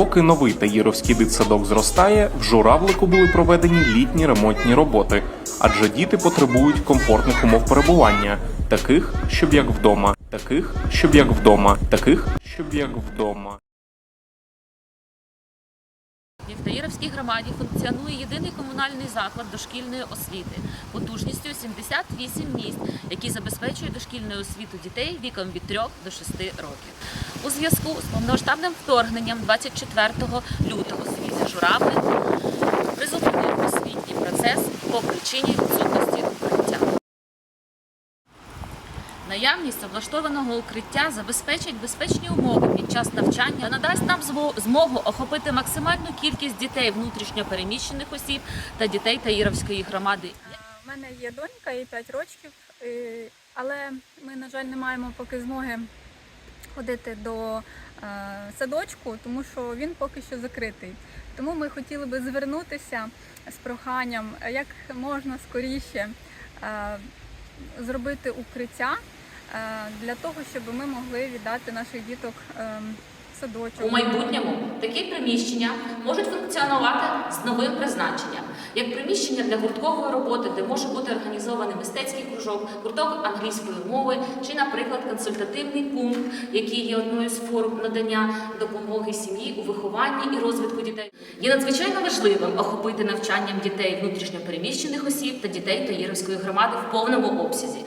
поки новий Таїровський дитсадок зростає, в журавлику були проведені літні ремонтні роботи, адже діти потребують комфортних умов перебування, таких, щоб як вдома, таких, щоб як вдома, таких, щоб як вдома. В Таїровській громаді функціонує єдиний комунальний заклад дошкільної освіти потужністю 78 місць, який забезпечує дошкільну освіту дітей віком від 3 до 6 років. У зв'язку з повномасштабним вторгненням 24 лютого світі журавлик призупинив освітній процес по причині відсутності укриття. Наявність облаштованого укриття забезпечить безпечні умови під час навчання надасть нам змо- змогу охопити максимальну кількість дітей внутрішньо переміщених осіб та дітей Таїровської громади. У мене є донька, їй 5 років, але ми, на жаль, не маємо поки змоги ходити до е, садочку, тому що він поки що закритий. Тому ми хотіли би звернутися з проханням, як можна скоріше е, зробити укриття е, для того, щоб ми могли віддати наших діток садочок. У майбутньому такі приміщення можуть функціонувати з новим призначенням, як приміщення для гурткової роботи, де може бути організований мистецький кружок, гурток англійської мови, чи, наприклад, консультативний пункт, який є одною з форм надання допомоги сім'ї у вихованні і розвитку дітей. Є надзвичайно важливим охопити навчанням дітей внутрішньопереміщених осіб та дітей Таїровської громади в повному обсязі.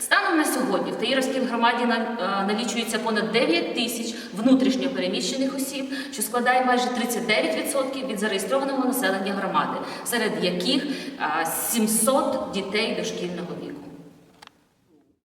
Станом на сьогодні в Таїровській громаді е, налічується понад 9 тисяч внутрішньопереміщених осіб, що складає майже 39% від зареєстрованого населення громади, серед яких е, 700 дітей дошкільного віку.